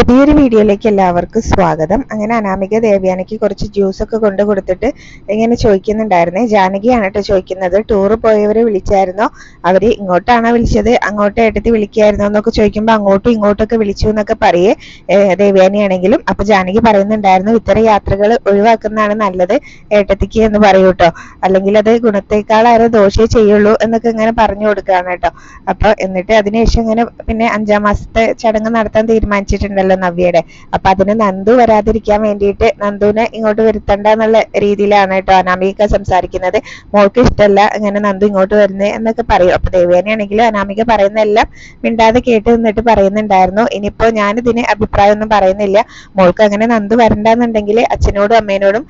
പുതിയൊരു വീഡിയോയിലേക്ക് എല്ലാവർക്കും സ്വാഗതം. അങ്ങനെ അനാമിക ദേവ്യാനയ്ക്ക് കുറച്ച് ജ്യൂസ് ഒക്കെ കൊണ്ട് കൊടുത്തിട്ട് ഇങ്ങനെ ചോദിക്കുന്നുണ്ടായിരുന്നേ. ജാനകിയാണ് കേട്ടോ ചോദിക്കുന്നത്. ടൂർ പോയവരെ വിളിച്ചായിരുന്നോ? അവർ ഇങ്ങോട്ടാണോ വിളിച്ചത്? അങ്ങോട്ട് ഏട്ടത്തി വിളിക്കായിരുന്നോ എന്നൊക്കെ ചോദിക്കുമ്പോൾ അങ്ങോട്ടും ഇങ്ങോട്ടൊക്കെ വിളിച്ചു എന്നൊക്കെ പറയേ ദേവയാനിയാണെങ്കിലും. അപ്പൊ ജാനകി പറയുന്നുണ്ടായിരുന്നു ഇത്തരം യാത്രകൾ ഒഴിവാക്കുന്നതാണ് നല്ലത് ഏട്ടത്തിക്ക് എന്ന് പറയൂ കേട്ടോ അല്ലെങ്കിൽ അത് ഗുണത്തേക്കാളേറെ ദോഷേ ചെയ്യുള്ളൂ എന്നൊക്കെ ഇങ്ങനെ പറഞ്ഞു കൊടുക്കുകയാണ് കേട്ടോ അപ്പൊ എന്നിട്ട് അതിനുശേഷം ഇങ്ങനെ പിന്നെ അഞ്ചാം മാസത്തെ ചടങ്ങ് നടത്താൻ തീരുമാനിച്ചിട്ടുണ്ടല്ലോ. നവ്യയുടെ. അപ്പൊ അതിന് നന്ദു വരാതിരിക്കാൻ വേണ്ടിയിട്ട് നന്ദുവിനെ ഇങ്ങോട്ട് വരുത്തണ്ട എന്നുള്ള രീതിയിലാണ് കേട്ടോ അനാമിക സംസാരിക്കുന്നത്. മോൾക്ക് ഇഷ്ടമല്ല ഇങ്ങനെ നന്ദു ഇങ്ങോട്ട് വരുന്നത് എന്നൊക്കെ പറയും. അപ്പൊ ദേവേനയാണെങ്കിലും അനാമിക പറയുന്നതെല്ലാം മിണ്ടാതെ കേട്ട് നിന്നിട്ട് പറയുന്നുണ്ടായിരുന്നു. ഇനിയിപ്പോ ഞാനിതിന് അഭിപ്രായം ഒന്നും പറയുന്നില്ല. മോൾക്ക് അങ്ങനെ നന്ദു വരണ്ടെന്നുണ്ടെങ്കിൽ അച്ഛനോടും അമ്മേനോടും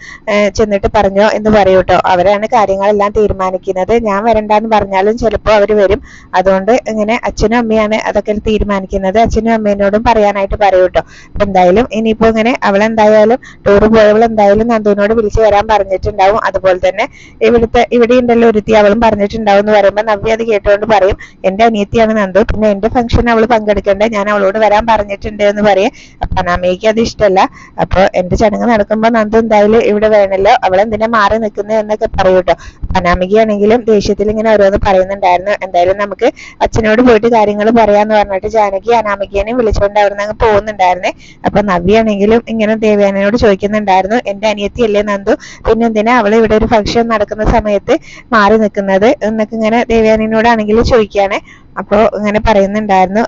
ചെന്നിട്ട് പറഞ്ഞോ എന്ന് പറയൂ കേട്ടോ. അവരാണ് കാര്യങ്ങളെല്ലാം തീരുമാനിക്കുന്നത്. ഞാൻ വരണ്ടെന്ന് പറഞ്ഞാലും ചിലപ്പോൾ അവർ വരും. അതുകൊണ്ട് ഇങ്ങനെ അച്ഛനും അമ്മയാണ് അതൊക്കെ തീരുമാനിക്കുന്നത്. അച്ഛനും അമ്മേനോടും പറയാനായിട്ട് പറയൂ കേട്ടോ. അപ്പൊ എന്തായാലും ഇനിയിപ്പോ ഇങ്ങനെ അവൾ എന്തായാലും ടൂർ പോയവൾ എന്തായാലും നന്ദുവിനോട് വിളിച്ചു വരാൻ പറഞ്ഞിട്ടുണ്ടാവും. അതുപോലെ തന്നെ ഇവിടുത്തെ ഇവിടെ ഉണ്ടല്ലോ ഒരുത്തി അവളും പറഞ്ഞിട്ടുണ്ടാവും എന്ന് പറയുമ്പോൾ നവ്യ അത് കേട്ടുകൊണ്ട് പറയും എന്റെ അനിയത്തിയാണ് നന്ദു. പിന്നെ എന്റെ ഫംഗ്ഷൻ അവൾ പങ്കെടുക്കണ്ടേ? ഞാൻ അവളോട് വരാൻ പറഞ്ഞിട്ടുണ്ട് എന്ന് പറയും. അപ്പൊ അനാമയ്ക്ക് അത് ഇഷ്ടമല്ല അപ്പൊ എന്റെ ചടങ്ങ് നടക്കുമ്പോ നന്ദു എന്തായാലും ഇവിടെ വേണമല്ലോ അവൾ എന്തിനാ മാറി നിൽക്കുന്നത് എന്നൊക്കെ പറയൂ കേട്ടോ. അനാമികയാണെങ്കിലും ദേഷ്യത്തിൽ ഇങ്ങനെ ഓരോന്ന് പറയുന്നുണ്ടായിരുന്നു. എന്തായാലും നമുക്ക് അച്ഛനോട് പോയിട്ട് കാര്യങ്ങൾ പറയാന്ന് പറഞ്ഞിട്ട് ജാനകി അനാമികേനെയും വിളിച്ചുകൊണ്ട് അവിടെ നിന്ന് പോകുന്നുണ്ടായിരുന്നേ അപ്പൊ നവ്യാണെങ്കിലും ഇങ്ങനെ ദേവയാനയോട് ചോദിക്കുന്നുണ്ടായിരുന്നു എന്റെ അനിയത്തിയല്ലേ നന്ദു? പിന്നെ എന്തിനാ അവൾ ഇവിടെ ഒരു ഫംഗ്ഷൻ നടക്കുന്ന സമയത്ത് മാറി നിൽക്കുന്നത്? എന്നൊക്കെ ഇങ്ങനെ ദേവയാനിനോടാണെങ്കിലും ചോദിക്കുകയാണ്. അപ്പോ ഇങ്ങനെ പറയുന്നുണ്ടായിരുന്നു.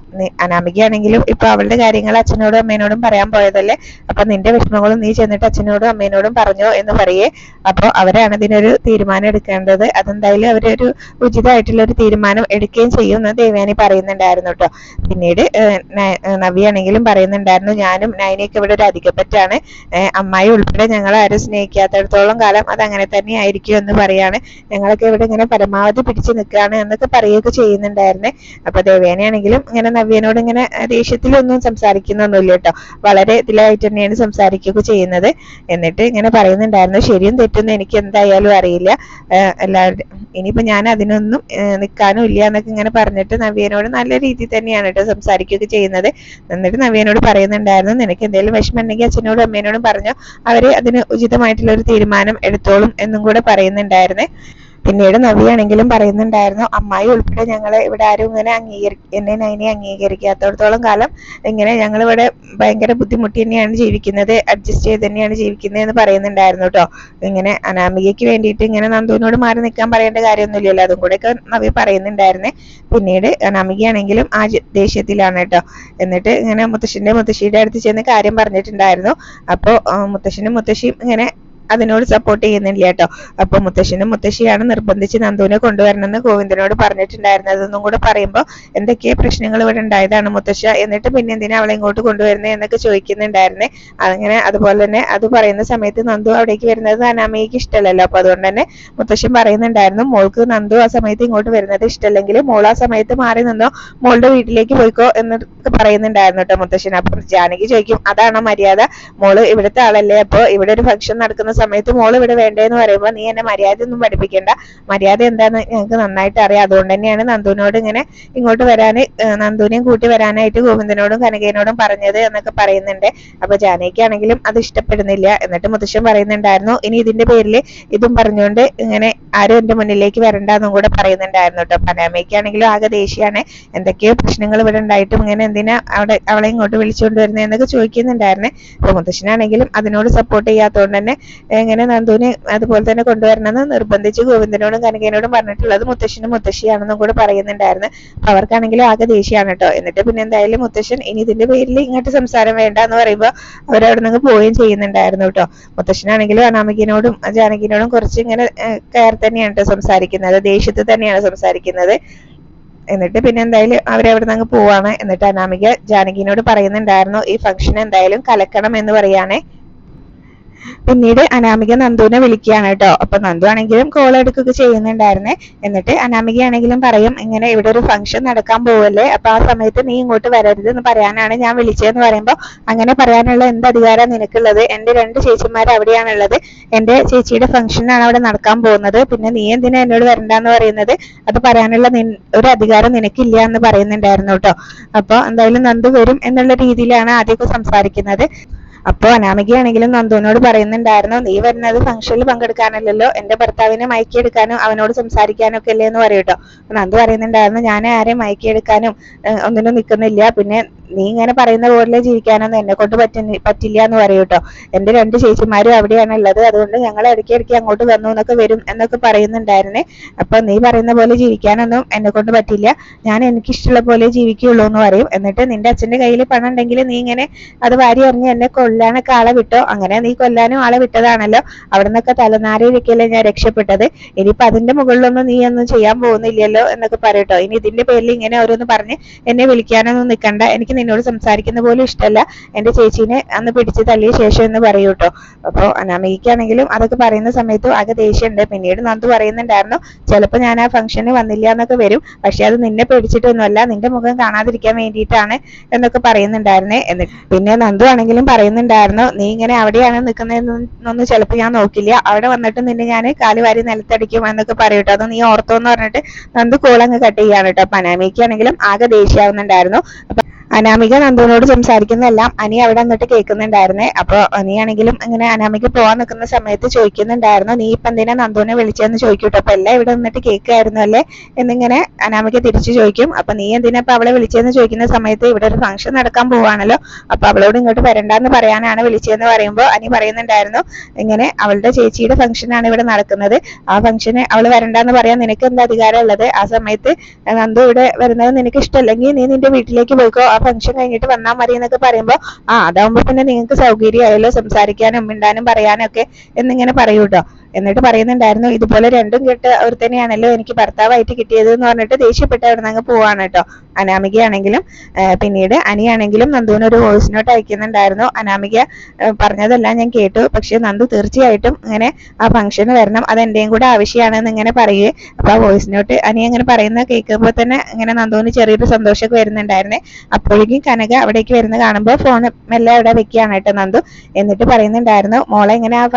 അനാമികയാണെങ്കിലും ഇപ്പൊ അവളുടെ കാര്യങ്ങൾ അച്ഛനോടും അമ്മേനോടും പറയാൻ പോയതല്ലേ? അപ്പൊ നിന്റെ വിഷമങ്ങളും നീ ചെന്നിട്ട് അച്ഛനോടും അമ്മേനോടും പറഞ്ഞോ എന്ന് പറയേ. അപ്പൊ അവരാണ് ഇതിനൊരു തീരുമാനം എടുക്കേണ്ടത്. അതെന്തായാലും അവരൊരു ഉചിതമായിട്ടുള്ള ഒരു തീരുമാനം എടുക്കുകയും ചെയ്യും എന്ന് ദേവയാനി പറയുന്നുണ്ടായിരുന്നു കേട്ടോ പിന്നീട് നവിയാണെങ്കിലും പറയുന്നുണ്ടായിരുന്നു ഞാനും നൈനയൊക്കെ ഇവിടെ ഒരു അധികപ്പറ്റാണ്. അമ്മായി ഉൾപ്പെടെ ഞങ്ങൾ ആരും സ്നേഹിക്കാത്തടത്തോളം കാലം അത് അങ്ങനെ തന്നെ ആയിരിക്കും എന്ന് പറയാണ്. ഞങ്ങളൊക്കെ ഇവിടെ ഇങ്ങനെ പരമാവധി പിടിച്ചു നിൽക്കുകയാണ് എന്നൊക്കെ പറയുകയൊക്കെ ചെയ്യുന്നുണ്ടായിരുന്നേ. അപ്പൊ ദേവേനയാണെങ്കിലും ഇങ്ങനെ നവ്യനോട് ഇങ്ങനെ ദേഷ്യത്തിലൊന്നും സംസാരിക്കുന്നൊന്നുമില്ല കേട്ടോ. വളരെ ഇതിലായിട്ട് തന്നെയാണ് സംസാരിക്കുകയൊക്കെ ചെയ്യുന്നത്. എന്നിട്ട് ഇങ്ങനെ പറയുന്നുണ്ടായിരുന്നു ശരിയും തെറ്റൊന്നും എനിക്ക് എന്തായാലും അറിയില്ല. ഇനി ഇനിയിപ്പോ ഞാൻ അതിനൊന്നും നിൽക്കാനും ഇല്ല എന്നൊക്കെ ഇങ്ങനെ പറഞ്ഞിട്ട് നവ്യനോട് നല്ല രീതിയിൽ തന്നെയാണ് കേട്ടോ സംസാരിക്കുകയൊക്കെ ചെയ്യുന്നത്. എന്നിട്ട് നവ്യനോട് പറയുന്നുണ്ടായിരുന്നു നിനക്ക് എന്തെങ്കിലും വിഷമം ഉണ്ടെങ്കിൽ അച്ഛനോടും അമ്മേനോടും പറഞ്ഞോ. അവർ അതിന് ഉചിതമായിട്ടുള്ള ഒരു തീരുമാനം എടുത്തോളും എന്നും കൂടെ പറയുന്നുണ്ടായിരുന്നേ. പിന്നീട് നവിയാണെങ്കിലും പറയുന്നുണ്ടായിരുന്നു അമ്മായി ഉൾപ്പെടെ ഞങ്ങൾ ഇവിടെ ആരും ഇങ്ങനെ അംഗീകരി എന്നെ നൈനെ അംഗീകരിക്കാത്തടത്തോളം കാലം ഇങ്ങനെ ഞങ്ങൾ ഇവിടെ ഭയങ്കര ബുദ്ധിമുട്ടി തന്നെയാണ് ജീവിക്കുന്നത് അഡ്ജസ്റ്റ് ചെയ്ത് തന്നെയാണ് ജീവിക്കുന്നത് എന്ന് പറയുന്നുണ്ടായിരുന്നു കേട്ടോ ഇങ്ങനെ അനാമികയ്ക്ക് വേണ്ടിയിട്ട് ഇങ്ങനെ നന്ദുവിനോട് മാറി നിൽക്കാൻ പറയേണ്ട കാര്യമൊന്നുമില്ലല്ലോ. അതും കൂടെയൊക്കെ നവി പറയുന്നുണ്ടായിരുന്നേ. പിന്നീട് അനാമികയാണെങ്കിലും ആ ദേഷ്യത്തിലാണ് കേട്ടോ എന്നിട്ട് ഇങ്ങനെ മുത്തശ്ശിന്റെ മുത്തശ്ശിയുടെ അടുത്ത് ചെന്ന് കാര്യം പറഞ്ഞിട്ടുണ്ടായിരുന്നു. അപ്പോൾ മുത്തശ്ശനും മുത്തശ്ശിയും ഇങ്ങനെ അതിനോട് സപ്പോർട്ട് ചെയ്യുന്നില്ല കേട്ടോ അപ്പൊ മുത്തശ്ശനും മുത്തശ്ശിയാണ് നിർബന്ധിച്ച് നന്ദുവിനെ കൊണ്ടുവരണമെന്ന് ഗോവിന്ദനോട് പറഞ്ഞിട്ടുണ്ടായിരുന്നത്. അതൊന്നും കൂടെ പറയുമ്പോൾ എന്തൊക്കെ പ്രശ്നങ്ങൾ ഇവിടെ ഉണ്ടായതാണ് മുത്തശ്ശ. എന്നിട്ട് പിന്നെ എന്തിനാ അവളെ ഇങ്ങോട്ട് കൊണ്ടുവരുന്നത് എന്നൊക്കെ ചോദിക്കുന്നുണ്ടായിരുന്നേ. അങ്ങനെ അതുപോലെ തന്നെ അത് പറയുന്ന സമയത്ത് നന്ദു അവിടേക്ക് വരുന്നത് അനാമയ്ക്ക് ഇഷ്ടമല്ലല്ലോ. അപ്പൊ അതുകൊണ്ട് തന്നെ മുത്തശ്ശൻ പറയുന്നുണ്ടായിരുന്നു മോൾക്ക് നന്ദു ആ സമയത്ത് ഇങ്ങോട്ട് വരുന്നത് ഇഷ്ടമല്ലെങ്കിൽ മോൾ ആ സമയത്ത് മാറി നിന്നോ? മോളുടെ വീട്ടിലേക്ക് പോയിക്കോ? എന്നൊക്കെ പറയുന്നുണ്ടായിരുന്നു കേട്ടോ മുത്തശ്ശൻ അപ്പൊ ജാനകി ചോദിക്കും അതാണോ മര്യാദ? മോൾ ഇവിടുത്തെ ആളല്ലേ? അപ്പൊ ഇവിടെ ഒരു ഫംഗ്ഷൻ നടക്കുന്ന സമയത്ത് മോൾ ഇവിടെ വേണ്ടേന്ന് പറയുമ്പോൾ നീ എന്നെ മര്യാദ ഒന്നും പഠിപ്പിക്കണ്ട. മര്യാദ എന്താന്ന് ഞങ്ങൾക്ക് നന്നായിട്ട് അറിയാം. അതുകൊണ്ട് തന്നെയാണ് നന്ദുവിനോട് ഇങ്ങനെ ഇങ്ങോട്ട് വരാന് നന്ദുവിനെയും കൂട്ടി വരാനായിട്ട് ഗോവിന്ദനോടും കനകേനോടും പറഞ്ഞത് എന്നൊക്കെ പറയുന്നുണ്ട്. അപ്പൊ ജാനകിയാണെങ്കിലും അത് ഇഷ്ടപ്പെടുന്നില്ല എന്നിട്ട് മുത്തശ്ശൻ പറയുന്നുണ്ടായിരുന്നു. ഇനി ഇതിന്റെ പേരിൽ ഇതും പറഞ്ഞുകൊണ്ട് ഇങ്ങനെ ആരും എന്റെ മുന്നിലേക്ക് വരണ്ടെന്നും കൂടെ പറയുന്നുണ്ടായിരുന്നു കേട്ടോ. പനാമയ്ക്കാണെങ്കിലും ആകെ ദേഷ്യാണ്. എന്തൊക്കെയോ പ്രശ്നങ്ങൾ ഇവിടെ ഉണ്ടായിട്ടും ഇങ്ങനെ എന്തിനാ അവിടെ അവളെ ഇങ്ങോട്ട് വിളിച്ചുകൊണ്ട് വരുന്നത് എന്നൊക്കെ ചോദിക്കുന്നുണ്ടായിരുന്നു. അപ്പൊ മുത്തശ്ശനാണെങ്കിലും അതിനോട് സപ്പോർട്ട് ചെയ്യാത്തതുകൊണ്ട് തന്നെ എങ്ങനെ നന്ദുവിനെ അതുപോലെ തന്നെ കൊണ്ടുവരണമെന്ന് നിർബന്ധിച്ച് ഗോവിന്ദനോടും കനകേനോടും പറഞ്ഞിട്ടുള്ളത് മുത്തശ്ശനും മുത്തശ്ശിയാണെന്നും കൂടെ പറയുന്നുണ്ടായിരുന്നു. അപ്പൊ അവർക്കാണെങ്കിലും ആകെ ദേഷ്യമാണ് കേട്ടോ. എന്നിട്ട് പിന്നെ എന്തായാലും മുത്തശ്ശൻ ഇനി ഇതിന്റെ പേരിൽ ഇങ്ങോട്ട് സംസാരം വേണ്ട എന്ന് പറയുമ്പോൾ അവരവിടെ നിന്ന് പോവുകയും ചെയ്യുന്നുണ്ടായിരുന്നു കേട്ടോ. മുത്തശ്ശനാണെങ്കിലും അനാമികനോടും ജാനകിനോടും കുറച്ച് ഇങ്ങനെ കയർ തന്നെയാണ് ട്ടോ സംസാരിക്കുന്നത്. ദേഷ്യത്തിൽ തന്നെയാണ് സംസാരിക്കുന്നത്. എന്നിട്ട് പിന്നെ എന്തായാലും അവരവിടെ നിന്ന് പോവാണ്. എന്നിട്ട് അനാമിക ജാനകിനോട് പറയുന്നുണ്ടായിരുന്നു ഈ ഫംഗ്ഷൻ എന്തായാലും കലക്കണം എന്ന് പറയാണേ. പിന്നീട് അനാമിക നന്ദുവിനെ വിളിക്കുകയാണ് കേട്ടോ. അപ്പൊ നന്ദു ആണെങ്കിലും കോൾ എടുക്കുകയൊക്കെ ചെയ്യുന്നുണ്ടായിരുന്നേ. എന്നിട്ട് അനാമിക ആണെങ്കിലും പറയും ഇങ്ങനെ ഇവിടെ ഒരു ഫംഗ്ഷൻ നടക്കാൻ പോവല്ലേ? അപ്പൊ ആ സമയത്ത് നീ ഇങ്ങോട്ട് വരരുത് എന്ന് പറയാനാണ് ഞാൻ വിളിച്ചതെന്ന് പറയുമ്പോൾ അങ്ങനെ പറയാനുള്ള എന്ത് അധികാരം നിനക്കുള്ളത്? എന്റെ രണ്ട് ചേച്ചിമാർ അവിടെയാണുള്ളത്. എന്റെ ചേച്ചിയുടെ ഫംഗ്ഷനാണ് അവിടെ നടക്കാൻ പോകുന്നത്. പിന്നെ നീ എന്തിനാ എന്നോട് വരണ്ടെന്ന് പറയുന്നത്? അത് പറയാനുള്ള ഒരു അധികാരം നിനക്കില്ല എന്ന് പറയുന്നുണ്ടായിരുന്നു കേട്ടോ. അപ്പൊ എന്തായാലും നന്ദു വരും എന്നുള്ള രീതിയിലാണ് ആദ്യമൊക്കെ സംസാരിക്കുന്നത്. അപ്പൊ അനാമികയാണെങ്കിലും നന്ദുവിനോട് പറയുന്നുണ്ടായിരുന്നു നീ വരുന്നത് ഫംഗ്ഷനിൽ പങ്കെടുക്കാനല്ലല്ലോ എന്റെ ഭർത്താവിനെ മയക്കിയെടുക്കാനും അവനോട് സംസാരിക്കാനും ഒക്കെ അല്ലേ എന്ന് പറയും കേട്ടോ അപ്പൊ നന്ദു പറയുന്നുണ്ടായിരുന്നു ഞാൻ ആരെയും മയക്കിയെടുക്കാനും ഒന്നിനും നിൽക്കുന്നില്ല പിന്നെ നീ ഇങ്ങനെ പറയുന്ന പോലെ ജീവിക്കാനൊന്നും എന്നെ കൊണ്ട് പറ്റില്ല എന്ന് പറയും കേട്ടോ എന്റെ രണ്ട് ചേച്ചിമാരും അവിടെയാണ് ഉള്ളത്. അതുകൊണ്ട് ഞങ്ങൾ ഇടയ്ക്ക് ഇടയ്ക്ക് അങ്ങോട്ട് വന്നു എന്നൊക്കെ വരും എന്നൊക്കെ പറയുന്നുണ്ടായിരുന്നേ. അപ്പൊ നീ പറയുന്ന പോലെ ജീവിക്കാനൊന്നും എന്നെ കൊണ്ട് പറ്റില്ല. ഞാൻ എനിക്കിഷ്ടമുള്ള പോലെ ജീവിക്കുള്ളൂ എന്ന് പറയും. എന്നിട്ട് നിന്റെ അച്ഛന്റെ കയ്യിൽ പണം ഉണ്ടെങ്കിൽ നീ ഇങ്ങനെ അത് വാരി എറിഞ്ഞ് എന്നെ കൊല്ലാനൊക്കെ ആളെ വിട്ടോ? അങ്ങനെ നീ കൊല്ലാനും ആളെ വിട്ടതാണല്ലോ. അവിടെ നിന്നൊക്കെ തലനാരിഴക്കല്ലേ ഞാൻ രക്ഷപ്പെട്ടത്. ഇനിയിപ്പൊ അതിന്റെ മുകളിലൊന്നും നീ ഒന്നും ചെയ്യാൻ പോകുന്നില്ലല്ലോ എന്നൊക്കെ പറയട്ടോ. ഇനി ഇതിന്റെ പേരിൽ ഇങ്ങനെ ഓരോന്ന് പറഞ്ഞ് എന്നെ വിളിക്കാനൊന്നും നിൽക്കണ്ട എനിക്ക് നിന്നോട് സംസാരിക്കുന്ന പോലും ഇഷ്ടമല്ല എന്റെ ചേച്ചീനെ അന്ന് പിടിച്ച് തള്ളിയ ശേഷം എന്ന് പറയൂ കേട്ടോ അപ്പൊ അനാമികയ്ക്കാണെങ്കിലും അതൊക്കെ പറയുന്ന സമയത്ത് ആകെ ദേഷ്യമുണ്ട്. പിന്നീട് നന്ദു പറയുന്നുണ്ടായിരുന്നു ചിലപ്പോൾ ഞാൻ ആ ഫംഗ്ഷന് വന്നില്ല എന്നൊക്കെ വരും. പക്ഷെ അത് നിന്നെ പേടിച്ചിട്ടൊന്നുമല്ല. നിന്റെ മുഖം കാണാതിരിക്കാൻ വേണ്ടിയിട്ടാണ് എന്നൊക്കെ പറയുന്നുണ്ടായിരുന്നേ. എന്നിട്ട് പിന്നെ നന്ദു ആണെങ്കിലും പറയുന്നുണ്ടായിരുന്നു നീ ഇങ്ങനെ അവിടെയാണ് നിൽക്കുന്നതെന്നൊന്നും ചിലപ്പോൾ ഞാൻ നോക്കില്ല. അവിടെ വന്നിട്ട് നിന്നെ ഞാൻ കാൽ വാരി നിലത്തടിക്കും എന്നൊക്കെ പറയും കേട്ടോ. അത് നീ ഓർത്തോന്ന് പറഞ്ഞിട്ട് നന്ദു കോളങ്ങ് കട്ട് ചെയ്യാണ് കേട്ടോ. പനാമിക്കാണെങ്കിലും ആകെ ദേഷ്യാവുന്നുണ്ടായിരുന്നു. അപ്പൊ അനാമിക നന്ദുവിനോട് സംസാരിക്കുന്നതെല്ലാം അനി അവിടെ നിന്നിട്ട് കേൾക്കുന്നുണ്ടായിരുന്നേ. അപ്പൊ അനിയാണെങ്കിലും ഇങ്ങനെ അനാമിക പോവാൻ നിൽക്കുന്ന സമയത്ത് ചോദിക്കുന്നുണ്ടായിരുന്നു നീ ഇപ്പൊ എന്തിനാ നന്ദുവിനെ വിളിച്ചെന്ന് ചോദിക്കൂട്ടോ? അപ്പൊ എല്ലാം ഇവിടെ നിന്നിട്ട് കേൾക്കായിരുന്നു അല്ലേ? എന്നിങ്ങനെ അനാമിക തിരിച്ചു ചോദിക്കും അപ്പൊ നീ എന്തിനാ ഇപ്പൊ അവളെ വിളിച്ചെന്ന് ചോദിക്കുന്ന സമയത്ത് ഇവിടെ ഒരു ഫംഗ്ഷൻ നടക്കാൻ പോവാണല്ലോ? അപ്പൊ അവളോട് ഇങ്ങോട്ട് വരണ്ടെന്ന് പറയാനാണ് വിളിച്ചതെന്ന് പറയുമ്പോൾ അനി പറയുന്നുണ്ടായിരുന്നു ഇങ്ങനെ അവളുടെ ചേച്ചിയുടെ ഫംഗ്ഷനാണ് ഇവിടെ നടക്കുന്നത്. ആ ഫംഗ്ഷന് അവൾ വരണ്ടെന്ന് പറയാൻ നിനക്ക് എന്താ അധികാരം ഉള്ളത് ആ സമയത്ത് നന്ദു ഇവിടെ വരുന്നത് നിനക്ക് ഇഷ്ടമല്ലെങ്കിൽ നീ നിന്റെ വീട്ടിലേക്ക് പോയിക്കോ. ആ ഫംഗ്ഷൻ കഴിഞ്ഞിട്ട് വന്നാൽ മതി എന്നൊക്കെ പറയുമ്പോൾ ആ അതാവുമ്പോ പിന്നെ നിങ്ങൾക്ക് സൗകര്യമായല്ലോ സംസാരിക്കാനും മിണ്ടാനും പറയാനൊക്കെ എന്നിങ്ങനെ പറയൂട്ടോ. എന്നിട്ട് പറയുന്നുണ്ടായിരുന്നു ഇതുപോലെ രണ്ടും കെട്ട് അവർ തന്നെയാണല്ലോ എനിക്ക് ഭർത്താവായിട്ട് കിട്ടിയത് എന്ന് പറഞ്ഞിട്ട് ദേഷ്യപ്പെട്ട് അവിടെ നിന്ന് പോവാണ് കേട്ടോ അനാമികയാണെങ്കിലും പിന്നീട് അനിയാണെങ്കിലും നന്ദുവിന് ഒരു വോയിസ് നോട്ട് അയക്കുന്നുണ്ടായിരുന്നു. അനാമിക പറഞ്ഞതെല്ലാം ഞാൻ കേട്ടു. പക്ഷെ നന്ദു തീർച്ചയായിട്ടും ഇങ്ങനെ ആ ഫംഗ്ഷന് വരണം. അത് എന്റെയും കൂടെ ആവശ്യമാണെന്ന് ഇങ്ങനെ പറയുകയും അപ്പൊ ആ വോയിസ് നോട്ട് അനി അങ്ങനെ പറയുന്ന കേൾക്കുമ്പോൾ തന്നെ ഇങ്ങനെ നന്ദുവിന് ചെറിയൊരു സന്തോഷമൊക്കെ വരുന്നുണ്ടായിരുന്നേ. അപ്പോഴേക്കും കനക അവിടേക്ക് വരുന്ന കാണുമ്പോൾ ഫോൺ മെല്ലെ അവിടെ വെക്കുകയാണ് കേട്ടോ നന്ദു. എന്നിട്ട് പറയുന്നുണ്ടായിരുന്നു മോളെ ഇങ്ങനെ ആ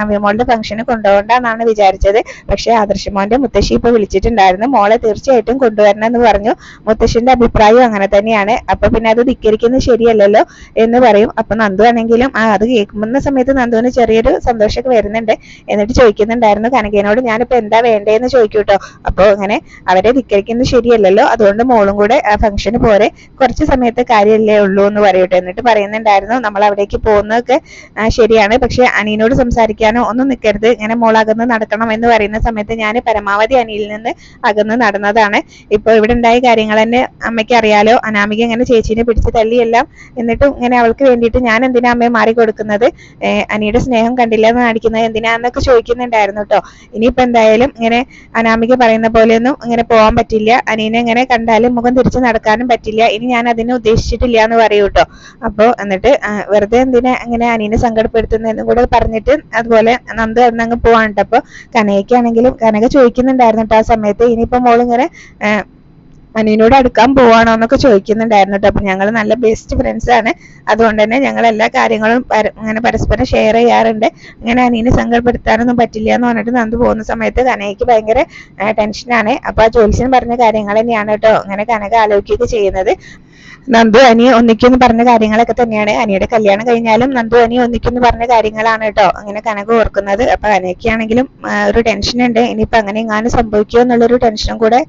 നവ്യമോളുടെ ഫംഗ്ഷന് കൊണ്ടുപോകണ്ടെന്നാണ് വിചാരിച്ചത്. പക്ഷെ ആദർശമോന്റെ മുത്തശ്ശി ഇപ്പൊ വിളിച്ചിട്ടുണ്ടായിരുന്നു. മോളെ തീർച്ചയായിട്ടും കൊണ്ടുവരണം എന്ന് പറഞ്ഞു. മുത്തശ്ശിന്റെ അഭിപ്രായം അങ്ങനെ തന്നെയാണ്. അപ്പൊ പിന്നെ അത് ധിക്കരിക്കുന്നത് ശരിയല്ലല്ലോ എന്ന് പറയും. അപ്പൊ നന്ദു ആണെങ്കിലും ആ അത് കേൾക്കുന്ന സമയത്ത് നന്ദുവിന് ചെറിയൊരു സന്തോഷമൊക്കെ വരുന്നുണ്ട്. എന്നിട്ട് ചോദിക്കുന്നുണ്ടായിരുന്നു കനകേനോട് ഞാനിപ്പോ എന്താ വേണ്ടേന്ന് ചോദിക്കൂട്ടോ അപ്പൊ അങ്ങനെ അവരെ ധിക്കരിക്കുന്നത് ശരിയല്ലല്ലോ. അതുകൊണ്ട് മോളും കൂടെ ആ ഫംഗ്ഷന് പോരെ. കുറച്ച് സമയത്ത് കാര്യമല്ലേ ഉള്ളൂ എന്ന് പറയട്ടെ. എന്നിട്ട് പറയുന്നുണ്ടായിരുന്നു നമ്മൾ അവിടേക്ക് പോകുന്നതൊക്കെ ശരിയാണ്. പക്ഷെ അനിയനോട് സംസാരിക്കാനോ ഒന്നും നിൽക്കരുത്. ഇങ്ങനെ മോൾ അകന്ന് നടക്കണം എന്ന് പറയുന്ന സമയത്ത് ഞാൻ പരമാവധി അനിയിൽ നിന്ന് അകന്ന് നടന്നതാണ്. ഇപ്പൊ ഇവിടെ ഉണ്ടായ കാര്യങ്ങൾ തന്നെ അമ്മയ്ക്ക് അറിയാലോ. അനാമിക ഇങ്ങനെ ചേച്ചീനെ പിടിച്ച് തള്ളിയെല്ലാം എന്നിട്ടും ഇങ്ങനെ അവൾക്ക് വേണ്ടിയിട്ട് ഞാൻ എന്തിനാ അമ്മയെ മാറി കൊടുക്കുന്നത് അനിയുടെ സ്നേഹം കണ്ടില്ല എന്ന് കാണിക്കുന്നത് എന്തിനാന്നൊക്കെ ചോദിക്കുന്നുണ്ടായിരുന്നു കേട്ടോ. ഇനിയിപ്പോ എന്തായാലും ഇങ്ങനെ അനാമിക പറയുന്ന പോലെയൊന്നും ഇങ്ങനെ പോകാൻ പറ്റില്ല. അനിയനെ ഇങ്ങനെ കണ്ടാലും മുഖം തിരിച്ച് നടക്കാനും പറ്റില്ല. ഇനി ഞാൻ അതിനെ ഉദ്ദേശിച്ചിട്ടില്ല എന്ന് പറയൂ കേട്ടോ. അപ്പോ എന്നിട്ട് വെറുതെ എന്തിനാ അങ്ങനെ അനീനെ സങ്കടപ്പെടുത്തുന്നതെന്നും കൂടെ പറഞ്ഞിട്ട് അതുപോലെ നന്ദു അന്നങ്ങ് പോവാണ് ട്ടോ അപ്പൊ കനകയ്ക്കാണെങ്കിലും കനക ചോദിക്കുന്നുണ്ടായിരുന്നു ആ സമയത്ത് ഇനിയിപ്പോ മോളിങ്ങനെ ഇങ്ങനെ അനീനോട് അടുക്കാൻ പോവാണോ എന്നൊക്കെ ചോദിക്കുന്നുണ്ടായിരുന്നു കേട്ടോ അപ്പൊ ഞങ്ങൾ നല്ല ബെസ്റ്റ് ഫ്രണ്ട്സ് ആണ്. അതുകൊണ്ട് തന്നെ ഞങ്ങൾ എല്ലാ കാര്യങ്ങളും അങ്ങനെ പരസ്പരം ഷെയർ ചെയ്യാറുണ്ട്. അങ്ങനെ അനീനെ സങ്കടപ്പെടുത്താനൊന്നും പറ്റില്ല എന്ന് പറഞ്ഞിട്ട് നന്ദു പോകുന്ന സമയത്ത് കനകയ്ക്ക് ഭയങ്കര ടെൻഷനാണ് അപ്പൊ ആ ജോത്സ്യൻ പറഞ്ഞ കാര്യങ്ങൾ തന്നെയാണ് കേട്ടോ അങ്ങനെ കനക ആലോചിക്കുകയൊക്കെ ചെയ്യുന്നത്. നന്ദു അനി ഒന്നിക്കുന്ന് പറഞ്ഞ കാര്യങ്ങളൊക്കെ തന്നെയാണ്. അനിയുടെ കല്യാണം കഴിഞ്ഞാലും നന്ദു അനി ഒന്നിക്കുന്ന് പറഞ്ഞ കാര്യങ്ങളാണ് കേട്ടോ. അങ്ങനെ കനക ഓർക്കുന്നത്. അപ്പൊ കനകയ്ക്കാണെങ്കിലും ഒരു ടെൻഷൻ ഉണ്ട്. ഇനിയിപ്പോ അങ്ങനെ എങ്ങാനും സംഭവിക്കുമോ എന്നുള്ളൊരു ടെൻഷനും കൂടെ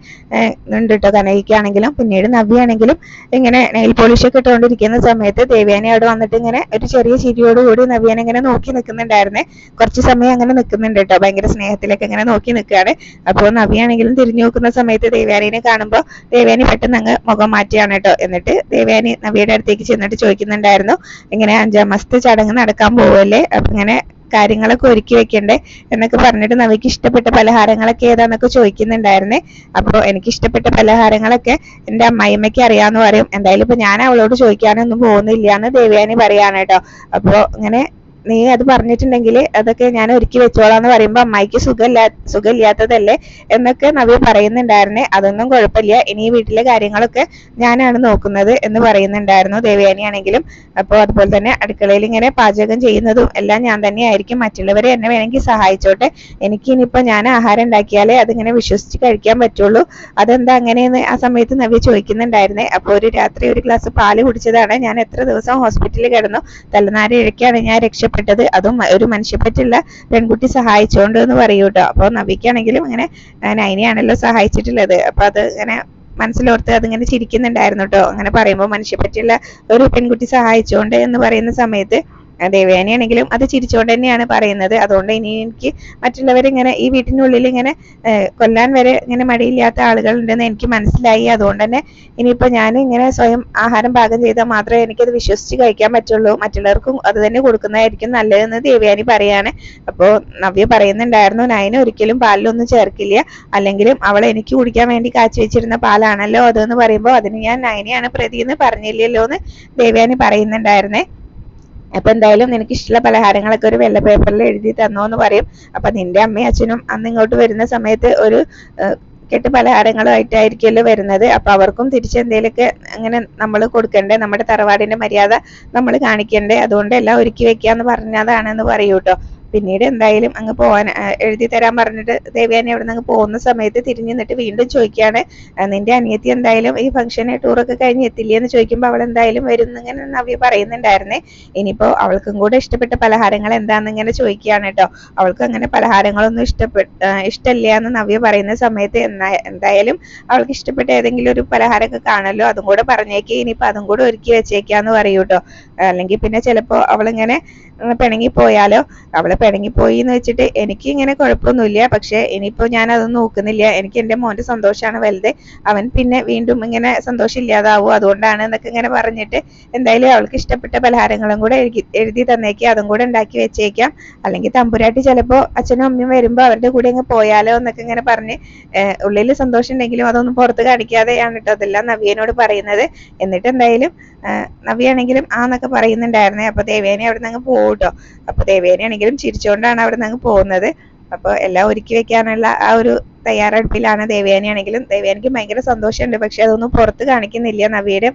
ഉണ്ട് കേട്ടോ കനകയ്ക്കാണെങ്കിലും. പിന്നീട് നവ്യാണെങ്കിലും ഇങ്ങനെ നെയിൽ പോളിഷ് ഒക്കെ ഇട്ടുകൊണ്ടിരിക്കുന്ന സമയത്ത് ദേവ്യാനി അവിടെ വന്നിട്ട് ഇങ്ങനെ ഒരു ചെറിയ ചിരിയോടുകൂടി നവ്യാൻ ഇങ്ങനെ നോക്കി നിൽക്കുന്നുണ്ടായിരുന്നേ കുറച്ച് സമയം അങ്ങനെ നിൽക്കുന്നുണ്ട് കേട്ടോ. ഭയങ്കര സ്നേഹത്തിലൊക്കെ ഇങ്ങനെ നോക്കി നിൽക്കുകയാണ് അപ്പോൾ നവ്യാണെങ്കിലും തിരിഞ്ഞു നോക്കുന്ന സമയത്ത് ദേവ്യാനിനെ കാണുമ്പോൾ ദേവ്യാനി പെട്ടെന്ന് അങ്ങ് മുഖം മാറ്റിയാണ് കേട്ടോ. എന്നിട്ട് ദേവ്യാനി നവിയുടെ അടുത്തേക്ക് ചെന്നിട്ട് ചോദിക്കുന്നുണ്ടായിരുന്നു ഇങ്ങനെ അഞ്ചാം മാസത്തെ ചടങ്ങ് നടക്കാൻ പോവല്ലേ? അപ്പൊ ഇങ്ങനെ കാര്യങ്ങളൊക്കെ ഒരുക്കി വെക്കണ്ടേ? എന്നൊക്കെ പറഞ്ഞിട്ട് നവിക്ക് ഇഷ്ടപ്പെട്ട പലഹാരങ്ങളൊക്കെ ഏതാന്നൊക്കെ ചോദിക്കുന്നുണ്ടായിരുന്നേ. അപ്പോൾ എനിക്ക് ഇഷ്ടപ്പെട്ട പലഹാരങ്ങളൊക്കെ എന്റെ അമ്മായിമ്മയ്ക്ക് അറിയാന്ന് പറയും. എന്തായാലും ഇപ്പൊ ഞാൻ അവളോട് ചോദിക്കാനൊന്നും പോകുന്നില്ല എന്ന് ദേവയാനി പറയാണ് കേട്ടോ. അപ്പോൾ ഇങ്ങനെ നീ അത് പറഞ്ഞിട്ടുണ്ടെങ്കിൽ അതൊക്കെ ഞാൻ ഒരുക്കി വെച്ചോളാന്ന് പറയുമ്പോൾ അമ്മായിക്ക് സുഖമില്ലാ സുഖമില്ലാത്തതല്ലേ എന്നൊക്കെ നവ്യ പറയുന്നുണ്ടായിരുന്നേ. അതൊന്നും കുഴപ്പമില്ല. ഇനി വീട്ടിലെ കാര്യങ്ങളൊക്കെ ഞാനാണ് നോക്കുന്നത് എന്ന് പറയുന്നുണ്ടായിരുന്നു ദേവയാനി ആണെങ്കിലും അപ്പോൾ അതുപോലെ തന്നെ അടുക്കളയിൽ ഇങ്ങനെ പാചകം ചെയ്യുന്നതും എല്ലാം ഞാൻ തന്നെയായിരിക്കും മറ്റുള്ളവരെ എന്നെ വേണമെങ്കിൽ സഹായിച്ചോട്ടെ. എനിക്ക് ഇനിയിപ്പോൾ ഞാൻ ആഹാരം ഉണ്ടാക്കിയാലേ അതിങ്ങനെ വിശ്വസിച്ച് കഴിക്കാൻ പറ്റുള്ളൂ. അതെന്താ അങ്ങനെയെന്ന് ആ സമയത്ത് നവ്യ ചോദിക്കുന്നുണ്ടായിരുന്നേ. അപ്പോൾ ഒരു രാത്രി ഒരു ഗ്ലാസ് പാൽ കുടിച്ചതാണ്. ഞാൻ എത്ര ദിവസം ഹോസ്പിറ്റലിൽ കിടന്നു. തലനാരിഴയ്ക്കാണ് ഞാൻ ഞാൻ രക്ഷപ്പെട്ടത് അതും ഒരു മനുഷ്യപ്പറ്റുള്ള പെൺകുട്ടി സഹായിച്ചോണ്ട് എന്ന് പറയൂ കേട്ടോ. അപ്പോൾ നവിക്കാണെങ്കിലും ഇങ്ങനെ ആ, നൈനയാണല്ലോ സഹായിച്ചിട്ടുള്ളത്. അപ്പൊ അത് ഇങ്ങനെ മനസ്സിലോർത്ത് അതിങ്ങനെ ചിരിക്കുന്നുണ്ടായിരുന്നു കേട്ടോ. അങ്ങനെ പറയുമ്പോൾ മനുഷ്യപ്പറ്റുള്ള ഒരു പെൺകുട്ടി സഹായിച്ചോണ്ട് എന്ന് പറയുന്ന സമയത്ത് ദേവയാനിയാണെങ്കിലും അത് ചിരിച്ചുകൊണ്ട് തന്നെയാണ് പറയുന്നത്. അതുകൊണ്ട് ഇനി എനിക്ക് മറ്റുള്ളവരിങ്ങനെ ഈ വീട്ടിനുള്ളിൽ ഇങ്ങനെ കൊല്ലാൻ വരെ ഇങ്ങനെ മടിയില്ലാത്ത ആളുകളുണ്ടെന്ന് എനിക്ക് മനസ്സിലായി. അതുകൊണ്ട് തന്നെ ഇനിയിപ്പോൾ ഞാൻ ഇങ്ങനെ സ്വയം ആഹാരം പാകം ചെയ്താൽ മാത്രമേ എനിക്കത് വിശ്വസിച്ച് കഴിക്കാൻ പറ്റുള്ളൂ. മറ്റുള്ളവർക്കും അത് തന്നെ കൊടുക്കുന്നതായിരിക്കും നല്ലതെന്ന് ദേവയാനി പറയാണ്. അപ്പോൾ നവ്യ പറയുന്നുണ്ടായിരുന്നു നയന ഒരിക്കലും പാലിലൊന്നും ചേർക്കില്ല. അല്ലെങ്കിലും അവൾ എനിക്ക് കുടിക്കാൻ വേണ്ടി കാച്ചി വെച്ചിരുന്ന പാലാണല്ലോ അതെന്ന് പറയുമ്പോൾ അതിന് ഞാൻ നയനെയാണ് പ്രതി എന്ന് പറഞ്ഞില്ലല്ലോ എന്ന് ദേവയാനി പറയുന്നുണ്ടായിരുന്നേ. അപ്പൊ എന്തായാലും നിനക്ക് ഇഷ്ടമുള്ള പലഹാരങ്ങളൊക്കെ ഒരു വെള്ള പേപ്പറിൽ എഴുതി തന്നോ എന്ന് പറയും. അപ്പൊ നിന്റെ അമ്മയും അച്ഛനും അന്ന് ഇങ്ങോട്ട് വരുന്ന സമയത്ത് ഒരു കെട്ട് പലഹാരങ്ങളുമായിട്ടായിരിക്കുമല്ലോ വരുന്നത്. അപ്പൊ അവർക്കും തിരിച്ചെന്തേലൊക്കെ അങ്ങനെ നമ്മൾ കൊടുക്കണ്ടേ? നമ്മുടെ തറവാടിന്റെ മര്യാദ നമ്മൾ കാണിക്കണ്ടേ? അതുകൊണ്ട് എല്ലാം ഒരുക്കി വെക്കാന്ന് പറഞ്ഞതാണെന്ന് പറയൂ കേട്ടോ പിന്നീട് എന്തായാലും അങ്ങ് പോവാൻ എഴുതി തരാൻ പറഞ്ഞിട്ട് ദേവയാനി അവിടെ നിന്ന് പോകുന്ന സമയത്ത് തിരിഞ്ഞു നിന്നിട്ട് വീണ്ടും ചോദിക്കുകയാണ് നിന്റെ അനിയത്തി എന്തായാലും ഈ ഫംഗ്ഷന് ടൂറൊക്കെ കഴിഞ്ഞ് എത്തില്ലേ? എന്ന് ചോദിക്കുമ്പോൾ അവൾ എന്തായാലും വരും എന്നിങ്ങനെ നവ്യ പറയുന്നുണ്ടായിരുന്നേ. ഇനിയിപ്പോ അവൾക്കും കൂടെ ഇഷ്ടപ്പെട്ട പലഹാരങ്ങൾ എന്താന്ന് ഇങ്ങനെ ചോദിക്കുകയാണ് കേട്ടോ. അവൾക്ക് അങ്ങനെ പലഹാരങ്ങളൊന്നും ഇഷ്ടപ്പെട്ട ഇഷ്ടമില്ല എന്ന് നവ്യ പറയുന്ന സമയത്ത് എന്നാ എന്തായാലും അവൾക്ക് ഇഷ്ടപ്പെട്ട ഏതെങ്കിലും ഒരു പലഹാരമൊക്കെ കാണല്ലോ അതും കൂടെ പറഞ്ഞേക്ക് ഇനിയിപ്പോ അതും കൂടെ ഒരുക്കി വെച്ചേക്കാന്ന് പറയൂ കേട്ടോ. അല്ലെങ്കിൽ പിന്നെ ചിലപ്പോ അവളിങ്ങനെ ഇങ്ങനെ പിണങ്ങി പോയാലോ? അവൾ പിണങ്ങി പോയി എന്ന് വെച്ചിട്ട് എനിക്ക് ഇങ്ങനെ കുഴപ്പമൊന്നുമില്ല. പക്ഷെ ഇനിയിപ്പോ ഞാൻ അതൊന്നും നോക്കുന്നില്ല. എനിക്ക് എന്റെ മോന്റെ സന്തോഷമാണ് വലുത്. അവൻ പിന്നെ വീണ്ടും ഇങ്ങനെ സന്തോഷം ഇല്ലാതാവും അതുകൊണ്ടാണ് എന്നൊക്കെ ഇങ്ങനെ പറഞ്ഞിട്ട് എന്തായാലും അവൾക്ക് ഇഷ്ടപ്പെട്ട പലഹാരങ്ങളും കൂടെ എഴുതി എഴുതി തന്നേക്കാം. അതും കൂടെ ഉണ്ടാക്കി വെച്ചേക്കാം. അല്ലെങ്കിൽ തമ്പുരാട്ടി ചിലപ്പോ അച്ഛനും അമ്മയും വരുമ്പോ അവരുടെ കൂടെ അങ്ങ് പോയാലോ എന്നൊക്കെ ഇങ്ങനെ പറഞ്ഞ് ഉള്ളിൽ സന്തോഷം ഉണ്ടെങ്കിലും അതൊന്നും പുറത്ത് കാണിക്കാതെയാണ് കേട്ടോ അതെല്ലാം നവ്യനോട് പറയുന്നത്. എന്നിട്ട് എന്തായാലും നവ്യാണെങ്കിലും ആ എന്നൊക്കെ പറയുന്നുണ്ടായിരുന്നേ. അപ്പൊ ദേവേനെ അവിടെ നിന്ന് അങ്ങ് പോകും കേട്ടോ അപ്പൊ ദേവേനെയാണെങ്കിലും ചിരിച്ചുകൊണ്ടാണ് അവിടെ നിന്ന് പോകുന്നത്. അപ്പൊ എല്ലാം ഒരുക്കി വെക്കാനുള്ള ആ ഒരു തയ്യാറെടുപ്പിലാണ് ദേവയാനിയാണെങ്കിലും ദേവയാനിക്ക് ഭയങ്കര സന്തോഷമുണ്ട്. പക്ഷെ അതൊന്നും പുറത്ത് കാണിക്കുന്നില്ല. നവിയുടെ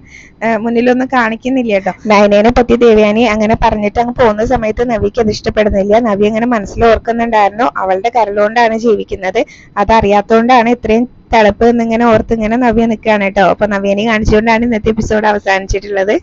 മുന്നിലൊന്നും കാണിക്കുന്നില്ല കേട്ടോ നയനേനെ പറ്റി ദേവയാനി അങ്ങനെ പറഞ്ഞിട്ട് അങ്ങ് പോകുന്ന സമയത്ത് നവിക്ക് അത് ഇഷ്ടപ്പെടുന്നില്ല. നവി അങ്ങനെ മനസ്സിൽ ഓർക്കുന്നുണ്ടായിരുന്നു. അവളുടെ കരളുകൊണ്ടാണ് ജീവിക്കുന്നത്. അതറിയാത്തതുകൊണ്ടാണ് ഇത്രയും തിളപ്പ് എന്നിങ്ങനെ ഓർത്ത് ഇങ്ങനെ നവ്യ നിൽക്കുകയാണ് കേട്ടോ അപ്പൊ നവ്യനെ കാണിച്ചുകൊണ്ടാണ് ഇന്നത്തെ എപ്പിസോഡ് അവസാനിച്ചിട്ടുള്ളത്.